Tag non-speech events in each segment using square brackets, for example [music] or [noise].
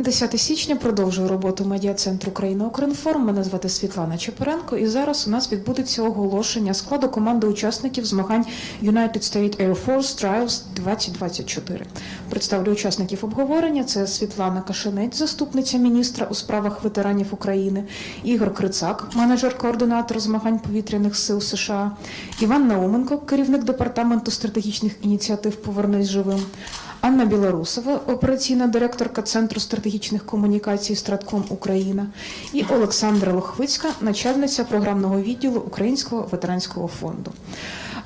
10 січня продовжує роботу медіа-центру Україна Укрінформ. Мене звати Світлана Чепуренко, і зараз у нас відбудеться оголошення складу команди учасників змагань United States Air Force Trials 2024. Представлю учасників обговорення. Це Світлана Кашинець, заступниця міністра у справах ветеранів України, Ігор Крицак, менеджер-координатор змагань повітряних сил США, Іван Науменко, керівник департаменту стратегічних ініціатив Повернись живим. Анна Білорусова, операційна директорка Центру стратегічних комунікацій Стратком Україна, і Олександра Лохвицька, начальниця програмного відділу Українського ветеранського фонду.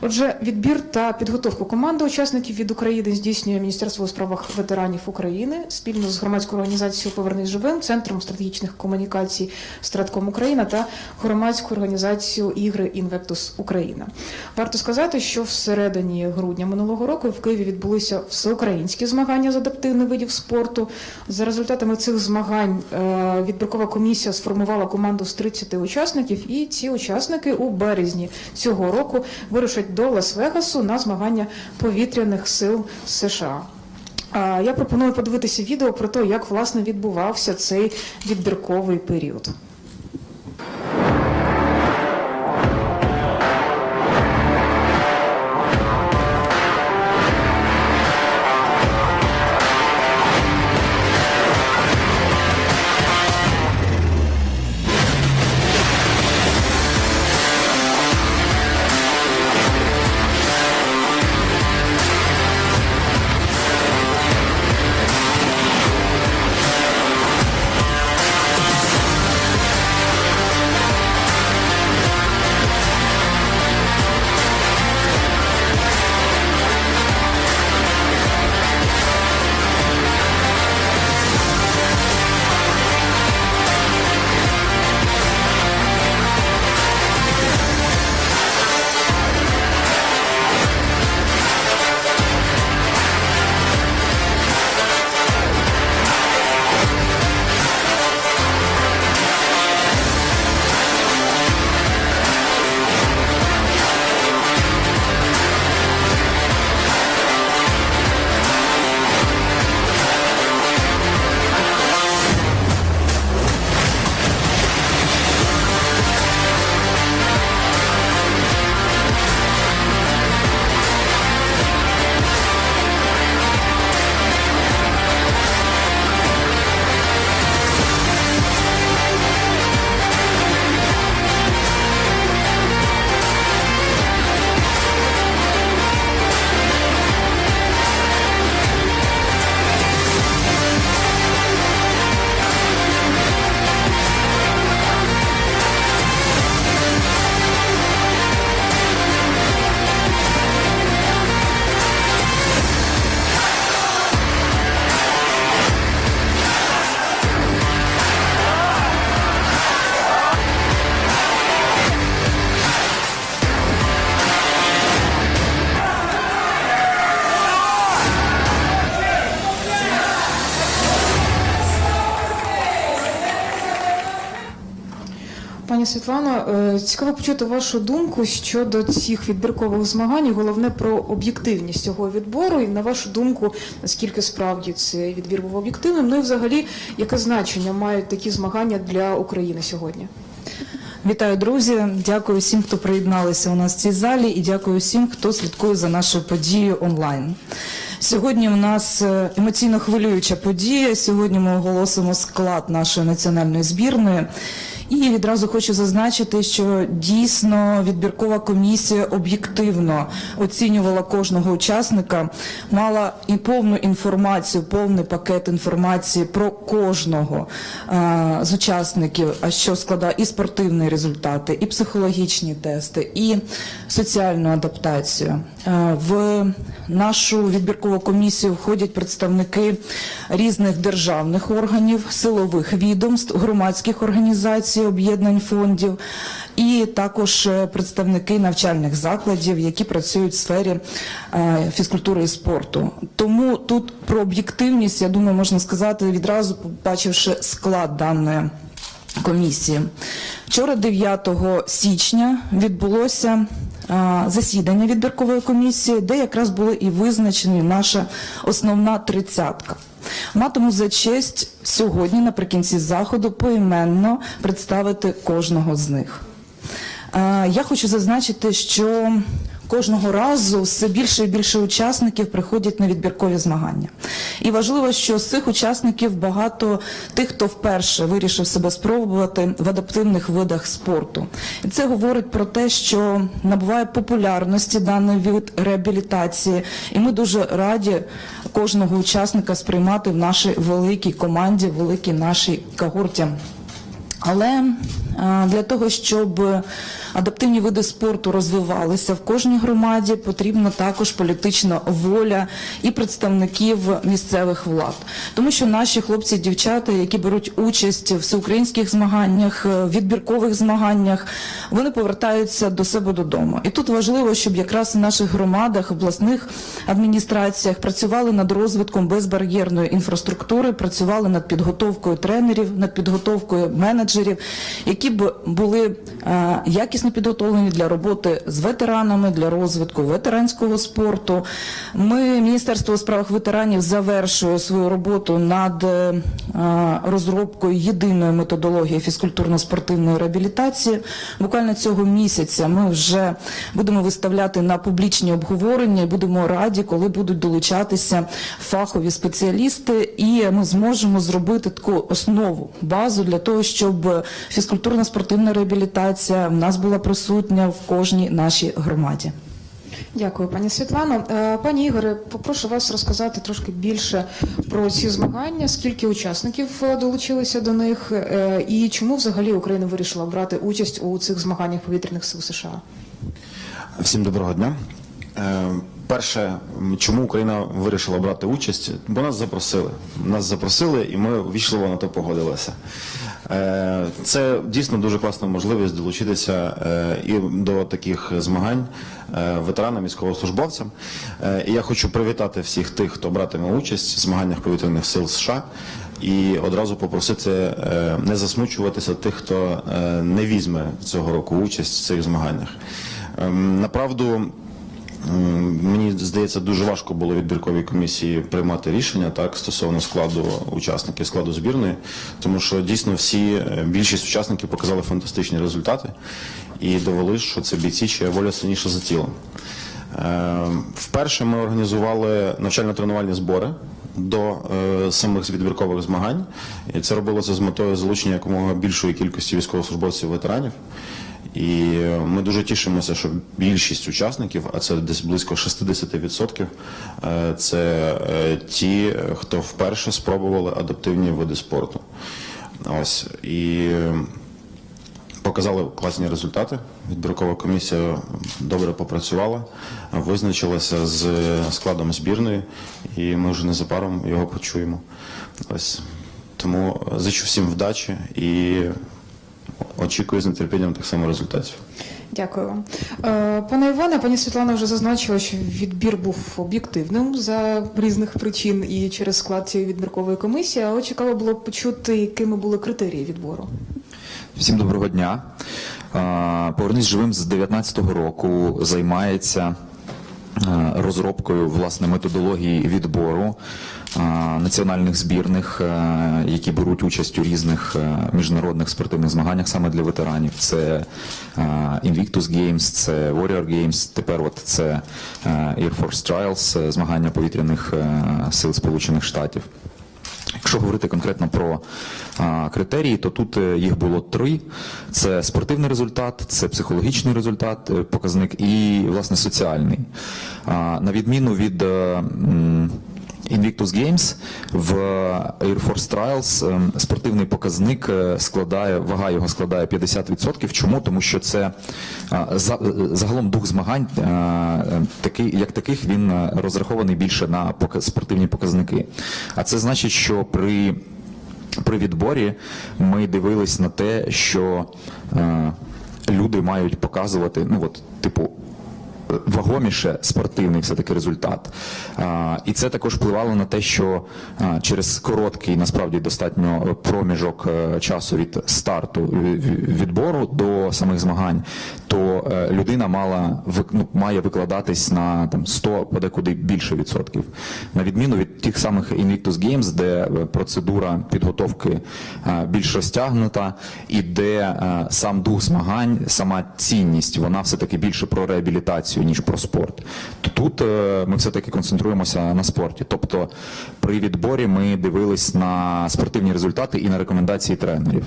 Отже, відбір та підготовку команди учасників від України здійснює Міністерство у справах ветеранів України спільно з громадською організацією Повернись живим, центром стратегічних комунікацій Стратком Україна та громадською організацією Ігри Інвектус Україна. Варто сказати, що всередині грудня минулого року в Києві відбулися всеукраїнські змагання з адаптивних видів спорту. За результатами цих змагань е, відбіркова комісія сформувала команду з 30 учасників, і ці учасники у березні цього року вирушать до Лас-Вегасу на змагання повітряних сил США. Я пропоную подивитися відео про те, як власне відбувався цей відбірковий період. Пані Світлано, е, цікаво почути вашу думку щодо цих відбіркових змагань. Головне про об'єктивність цього відбору. І на вашу думку, наскільки справді цей відбір був об'єктивним? Ну і взагалі, яке значення мають такі змагання для України сьогодні? Вітаю, друзі! Дякую всім, хто приєдналися у нас в цій залі, і дякую всім, хто слідкує за нашою подією онлайн. Сьогодні у нас е, емоційно хвилююча подія. Сьогодні ми оголосимо склад нашої національної збірної. І відразу хочу зазначити, що дійсно відбіркова комісія об'єктивно оцінювала кожного учасника, мала і повну інформацію, повний пакет інформації про кожного е, з учасників, а що складає і спортивні результати, і психологічні тести, і соціальну адаптацію. Е, в нашу відбіркову комісію входять представники різних державних органів, силових відомств, громадських організацій, об'єднань фондів, і також е, представники навчальних закладів, які працюють в сфері е, фізкультури і спорту. Тому тут про об'єктивність, я думаю, можна сказати відразу, побачивши склад даної комісії. Вчора, 9 січня, відбулося засідання відбіркової комісії, де якраз була і визначена наша основна тридцятка. Матиму за честь сьогодні наприкінці заходу поіменно представити кожного з них. Е, Я хочу зазначити, що кожного разу все більше і більше учасників приходять на відбіркові змагання. І важливо, що з цих учасників багато тих, хто вперше вирішив себе спробувати в адаптивних видах спорту. І це говорить про те, що набуває популярності даний вид реабілітації, і ми дуже раді кожного учасника сприймати в нашій великій команді, великій нашій когорті. Але для того, щоб адаптивні види спорту розвивалися в кожній громаді, потрібна також політична воля і представників місцевих влад, тому що наші хлопці і дівчата, які беруть участь в всеукраїнських змаганнях, е, відбіркових змаганнях, вони повертаються до себе додому. І тут важливо, щоб якраз в наших громадах, обласних адміністраціях працювали над розвитком безбар'єрної інфраструктури, працювали над підготовкою тренерів, над підготовкою менеджерів, які б були е, якісно підготовлені для роботи з ветеранами, для розвитку ветеранського спорту. Ми, Міністерство у справах ветеранів, завершує свою роботу над е, розробкою єдиної методології фізкультурно-спортивної реабілітації. Буквально цього місяця ми вже будемо виставляти на публічні обговорення і будемо раді, коли будуть долучатися фахові спеціалісти, і ми зможемо зробити таку основу, базу для того, щоб фізкультурно-спортивна реабілітація в нас була присутня в кожній нашій громаді. Дякую, пані Світлано. Е, Пані Ігоре, попрошу вас розказати трошки більше про ці змагання, скільки учасників е, долучилися до них, е, і чому взагалі Україна вирішила брати участь у цих змаганнях повітряних сил США. Всім доброго дня. Перше, чому Україна вирішила брати участь? Бо нас запросили. Нас запросили, і ми ввічливо на то погодилися. Е, Це дійсно дуже класна можливість долучитися е, і до таких змагань е, ветеранам, військовослужбовцям. І я хочу привітати всіх тих, хто братиме участь в змаганнях повітряних сил США. І одразу попросити не засмучуватися тих, хто не візьме цього року участь в цих змаганнях. Ем, Направду, мені здається, дуже важко було відбірковій комісії приймати рішення так стосовно складу учасників, складу збірної, тому що дійсно всі е, більшість учасників показали фантастичні результати і довели, що це бійці, чия воля сильніша за тілом. Е, Вперше ми організували навчально-тренувальні збори до е, самих відбіркових змагань. І це робилося з метою залучення якомога більшої кількості військовослужбовців ветеранів. І е, ми дуже тішимося, що більшість учасників, а це десь близько 60%, е, це е, ті, е, хто вперше спробували адаптивні види спорту. Ось і е, Показали класні результати. Відбіркова комісія добре попрацювала, визначилася з складом збірної, і ми вже незабаром його почуємо. Ось тому зичу всім вдачі і очікую з нетерпінням так само результатів. Дякую вам. Е, Пане Іване, пані Світлана вже зазначила, що відбір був об'єктивним за різних причин і через склад цієї відбіркової комісії, але цікаво було б почути, якими були критерії відбору. Всім доброго дня. А, Повернись живим з 19-го року займається розробкою власне методології відбору національних збірних, які беруть участь у різних міжнародних спортивних змаганнях саме для ветеранів. Це Invictus Games, це Warrior Games, тепер от це а, Air Force Trials, е, змагання повітряних е, сил Сполучених Штатів. Якщо говорити конкретно про а, критерії, то тут е, їх було три: це спортивний результат, це психологічний результат, е, показник і власне соціальний. А, на відміну від. е, м, Invictus Games в Air Force Trials ем, спортивний показник е, складає, вага його складає 50%. Чому? Тому що це за- е, загалом дух змагань, е, е, такий, як таких, він е, розрахований більше на спортивні показники. А це значить, що при при відборі ми дивились на те, що е, люди мають показувати, ну от, типу, вагоміше спортивний все-таки результат. І це також впливало на те, що через короткий, насправді достатньо проміжок е, часу від старту ві- відбору до самих змагань, то е, людина мала ну, має викладатись на там 100, подекуди більше відсотків. На відміну від тих самих Invictus Games, де е, процедура підготовки е, більш розтягнута, і де е, сам дух змагань, сама цінність, вона все-таки більше про реабілітацію, ніж про спорт. То тут е, ми все-таки концентруємося на спорті. Тобто при відборі ми дивились на спортивні результати і на рекомендації тренерів.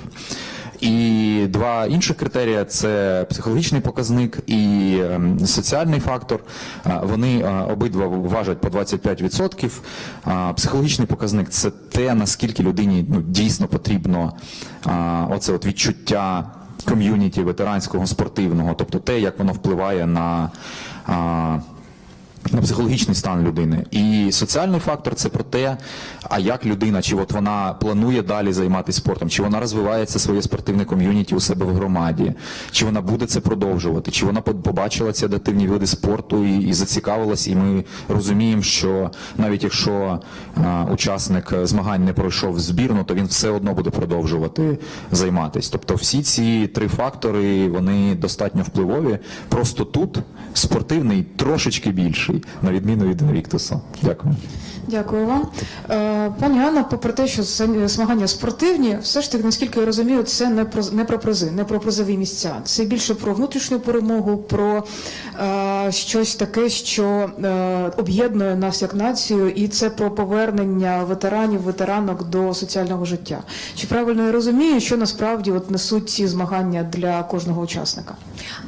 І два інших критерія це психологічний показник і ем, соціальний фактор. Вони обидва важать по 25%. А, Психологічний показник це те, наскільки людині ну, дійсно потрібно оце от відчуття ком'юніті ветеранського спортивного, тобто те, як воно впливає на. На психологічний стан людини. І соціальний фактор це про те, а як людина, чи от вона планує далі займатися спортом, чи вона розвивається своє спортивне ком'юніті у себе в громаді, чи вона буде це продовжувати, чи вона побачила ці адаптивні види спорту і, і зацікавилась, і ми розуміємо, що навіть якщо а, учасник е, змагань не пройшов збірну, то він все одно буде продовжувати займатися. Тобто всі ці три фактори вони достатньо впливові. Просто тут спортивний трошечки більший, на відміну від Інвіктуса. Дякую. Дякую вам. Е, Пані Анна, попри те, що змагання спортивні, все ж таки, наскільки я розумію, це не про не про призи, не про призові місця. Це більше про внутрішню перемогу, про е, щось таке, що е, об'єднує нас як націю, і це про повернення ветеранів, ветеранок до соціального життя. Чи правильно я розумію, що насправді от несуть ці змагання для кожного учасника?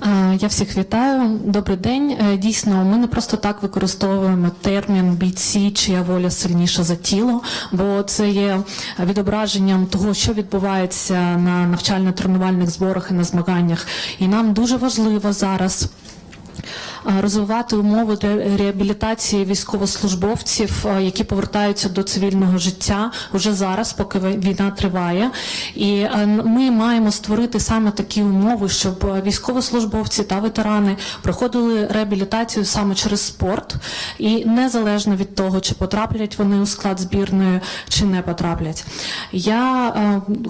Е, Я всіх вітаю. Добрий день. Е, Дійсно, ми не просто так використовуємо термін бійці, чия воля сильніша за тіло, бо це є відображенням того, що відбувається на навчально-тренувальних зборах і на змаганнях. І нам дуже важливо зараз. Е, Розвивати умови для реабілітації військовослужбовців, е, які повертаються до цивільного життя вже зараз, поки війна триває. І е, ми маємо створити саме такі умови, щоб військовослужбовці та ветерани проходили реабілітацію саме через спорт, і незалежно від того, чи потраплять вони у склад збірної, чи не потраплять. Я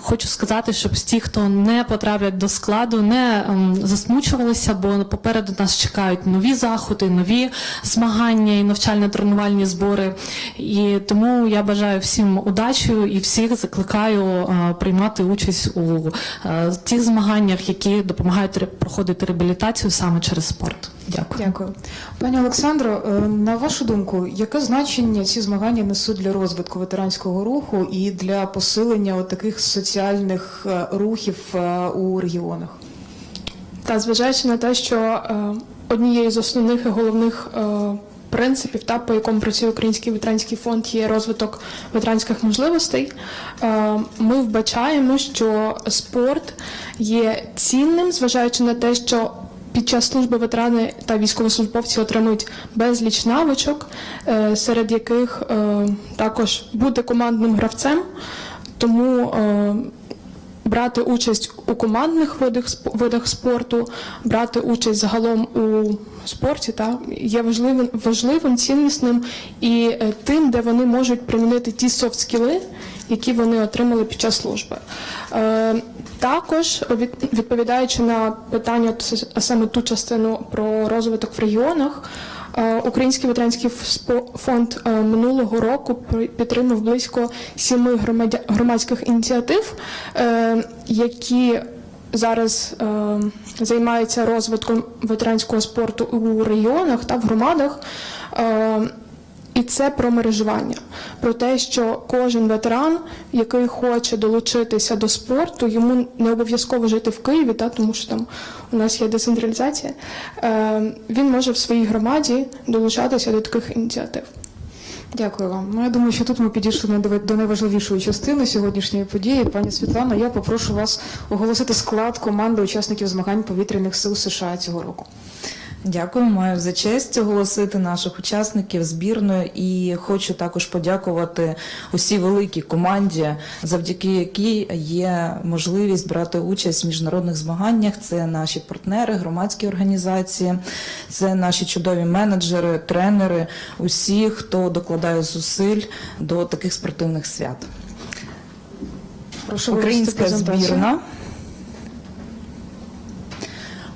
хочу сказати, щоб ті, хто не потраплять до складу, не засмучувалися, бо попереду нас чекають нові заходи, нові змагання і навчально-тренувальні збори. І тому я бажаю всім удачі і всіх закликаю е, приймати участь у е, тих змаганнях, які допомагають проходити реабілітацію саме через спорт. Дякую. Дякую. Пані Олександро, е, на вашу думку, яке значення ці змагання несуть для розвитку ветеранського руху і для посилення от таких соціальних рухів у регіонах? Та зважаючи на те, що однією з основних і головних е, принципів, та по якому працює Український ветеранський фонд, є розвиток ветеранських можливостей, е, ми вбачаємо, що спорт є цінним, зважаючи на те, що під час служби ветерани та військовослужбовці отримують безліч навичок, е, серед яких також бути командним гравцем. Тому брати участь у командних видах видах спорту, брати участь загалом у спорті, та є важливим, важливим, ціннісним і е, тим, де вони можуть примінити ті софт-скіли, які вони отримали під час служби. Е, також від- відповідаючи на питання, саме ту частину про розвиток в регіонах. Е, Український ветеранський фонд е, минулого року підтримав близько сіми громадських ініціатив, е, які зараз займаються розвитком ветеранського спорту у регіонах та в громадах. І це про мережування, про те, що кожен ветеран, який хоче долучитися до спорту, йому не обов'язково жити в Києві, та, тому що там у нас є децентралізація, е, він може в своїй громаді долучатися до таких ініціатив. Дякую вам. Ну, я думаю, що тут ми підійшли до найважливішої частини сьогоднішньої події. Пані Світлано, я попрошу вас оголосити склад команди учасників змагань повітряних сил США цього року. Дякую, маю за честь оголосити наших учасників збірної і хочу також подякувати усій великій команді, завдяки якій є можливість брати участь в міжнародних змаганнях. Це наші партнери, громадські організації, це наші чудові менеджери, тренери, усі, хто докладає зусиль до таких спортивних свят. Прошу Українська збірна.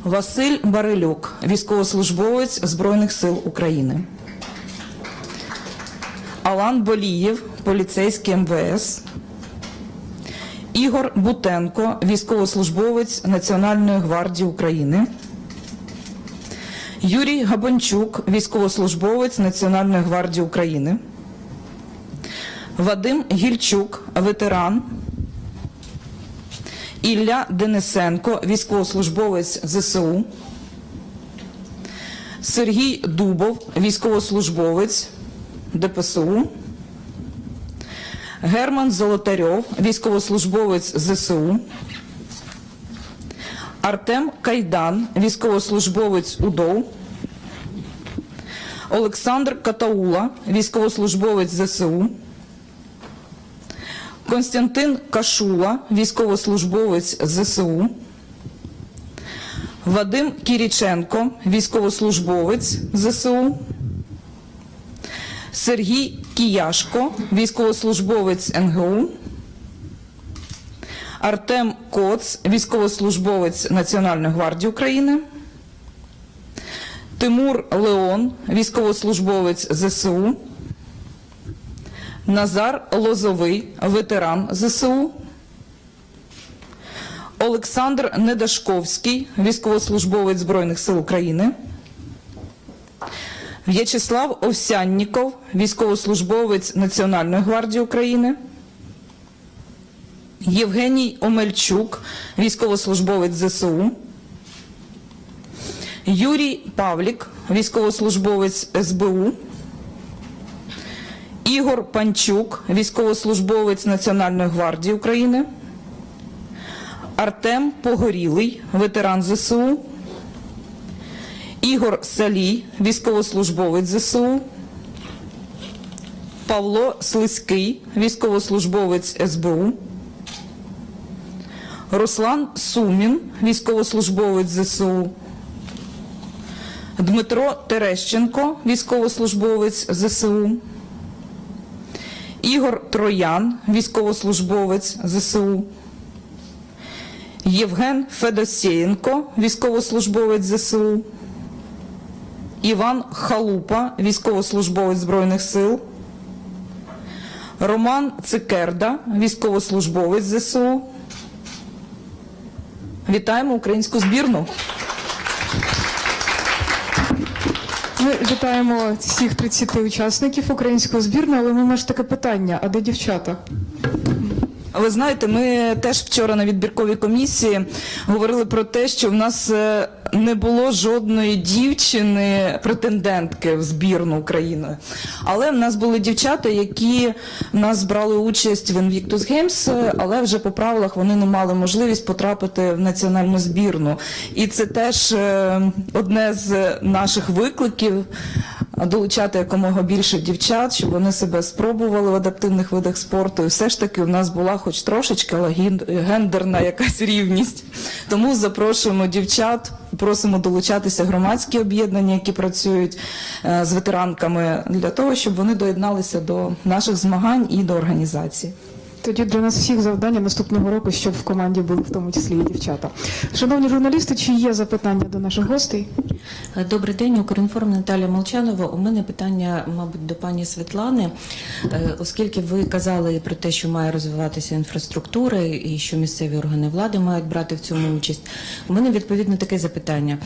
Василь Барилюк, військовослужбовець Збройних сил України. Алан Болієв, поліцейський МВС. Ігор Бутенко, військовослужбовець Національної гвардії України. Юрій Габанчук, військовослужбовець Національної гвардії України. Вадим Гільчук, ветеран. Ілля Денисенко, військовослужбовець ЗСУ. Сергій Дубов, військовослужбовець ДПСУ. Герман Золотарьов, військовослужбовець ЗСУ. Артем Кайдан, військовослужбовець УДОУ. Олександр Катаула, військовослужбовець ЗСУ. Константин Кашула, військовослужбовець ЗСУ. Вадим Кіріченко, військовослужбовець ЗСУ. Сергій Кіяшко, військовослужбовець НГУ. Артем Коц, військовослужбовець Національної гвардії України. Тимур Леон, військовослужбовець ЗСУ. Назар Лозовий, ветеран ЗСУ. Олександр Недашковський, військовослужбовець Збройних сил України. В'ячеслав Овсянніков, військовослужбовець Національної гвардії України. Євгеній Омельчук, військовослужбовець ЗСУ. Юрій Павлік, військовослужбовець СБУ. Ігор Панчук, військовослужбовець Національної гвардії України. Артем Погорілий, ветеран ЗСУ. Ігор Салій, військовослужбовець ЗСУ. Павло Слизький, військовослужбовець СБУ. Руслан Сумін, військовослужбовець ЗСУ. Дмитро Терещенко, військовослужбовець ЗСУ. Ігор Троян, військовослужбовець ЗСУ. Євген Федосєєнко, військовослужбовець ЗСУ. Іван Халупа, військовослужбовець Збройних сил. Роман Цикерда, військовослужбовець ЗСУ. Вітаємо українську збірну. Ми вітаємо всіх 30 учасників української збірної, але ми ж таке питання: а де дівчата? Ви знаєте, ми теж вчора на відбірковій комісії говорили про те, що в нас е, не було жодної дівчини претендентки в збірну України. Але в нас були дівчата, які в нас брали участь в Invictus Games, е, але вже по правилах вони не мали можливість потрапити в національну збірну. І це теж е, одне з наших викликів. Долучати якомога більше дівчат, щоб вони себе спробували в адаптивних видах спорту. І все ж таки у нас була хоч трошечки, але гендерна якась рівність. Тому запрошуємо дівчат, просимо долучатися громадські об'єднання, які працюють е, з ветеранками, для того, щоб вони доєдналися до наших змагань і до організації. Тоді для нас всіх завдання наступного року, щоб в команді були в тому числі і дівчата. Шановні журналісти, чи є запитання до наших гостей? Добрий день, Укрінформ Наталія Молчанова. У мене питання, мабуть, до пані Світлани, Е, оскільки ви казали про те, що має розвиватися інфраструктура і що місцеві органи влади мають брати в цьому участь. У мене відповідно таке запитання.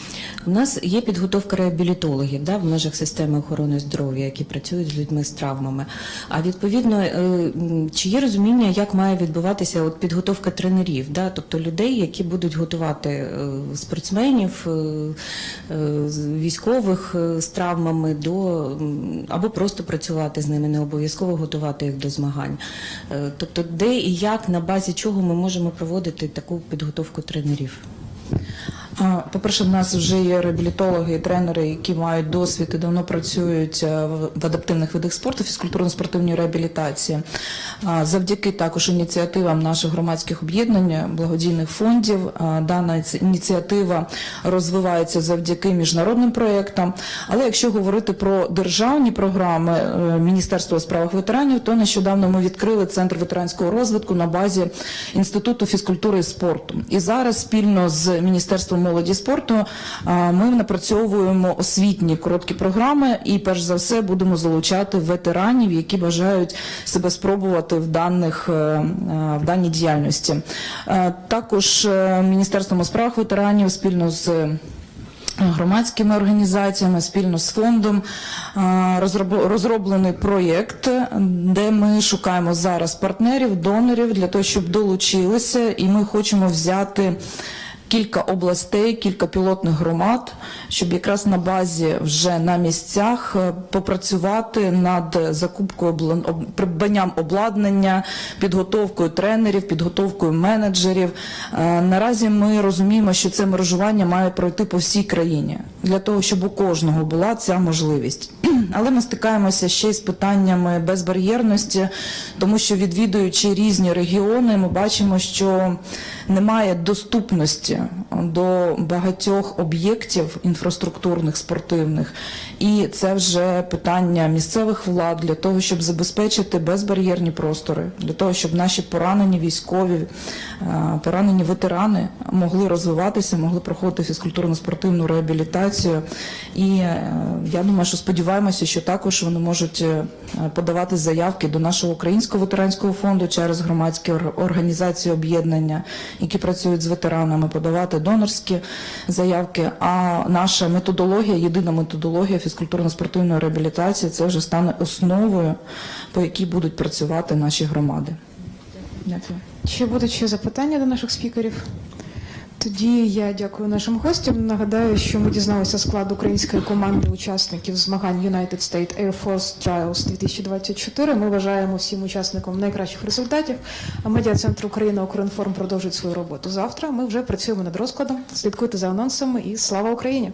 У нас є підготовка реабілітологів да, в межах системи охорони здоров'я, які працюють з людьми з травмами. А відповідно, е, чи є розуміння, як має відбуватися от підготовка тренерів, да, тобто людей, які будуть готувати е, спортсменів, е, е, військових з травмами до або просто працювати з ними, не обов'язково готувати їх до змагань. Тобто, де і як на базі чого ми можемо проводити таку підготовку тренерів? По-перше, в нас вже є реабілітологи і тренери, які мають досвід і давно працюють е, в- адаптивних видах спорту, фізкультурно-спортивній реабілітації. Завдяки також ініціативам наших громадських об'єднань, благодійних фондів, дана ці- ініціатива розвивається завдяки міжнародним проєктам. Але якщо говорити про державні програми е, Міністерства у справах ветеранів, то нещодавно ми відкрили центр ветеранського розвитку на базі Інституту фізкультури і спорту. І зараз спільно з Міністерством молоді спорту ми напрацьовуємо освітні короткі програми і перш за все будемо залучати ветеранів, які бажають себе спробувати в даних е, е, в даній діяльності. Е, Також Міністерством у справах ветеранів спільно з громадськими організаціями спільно з фондом розроблений проєкт, де ми шукаємо зараз партнерів, донорів для того, щоб долучилися, і ми хочемо взяти. Кілька областей, кілька пілотних громад, щоб якраз на базі вже на місцях е, попрацювати над закупкою придбанням обладнання, підготовкою тренерів, підготовкою менеджерів. Е, Наразі ми розуміємо, що це мережування має пройти по всій країні для того, щоб у кожного була ця можливість. [clears throat] Але ми стикаємося ще й з питаннями безбар'єрності, тому що відвідуючи різні регіони, ми бачимо, що немає доступності до багатьох об'єктів інфраструктурних, спортивних. І це вже питання місцевих влад для того, щоб забезпечити безбар'єрні простори, для того, щоб наші поранені військові, е, поранені ветерани могли розвиватися, могли проходити фізкультурно-спортивну реабілітацію. І е, я думаю, що сподіваємося, що також вони можуть е, подавати заявки до нашого українського ветеранського фонду через громадські організації об'єднання, які працюють з ветеранами, подавати донорські заявки. А наша методологія, єдина методологія фізкультурно-спортивної реабілітації, це вже стане основою, по якій будуть працювати наші громади. Дякую. Чи будуть ще запитання до наших спікерів? Тоді я дякую нашим гостям. Нагадаю, що ми дізналися склад української команди учасників змагань United States Air Force Trials 2024. Ми вважаємо всім учасникам найкращих результатів. А медіа центр Україна Укрінформ продовжить свою роботу завтра. Ми вже працюємо над розкладом. Слідкуйте за анонсами і слава Україні!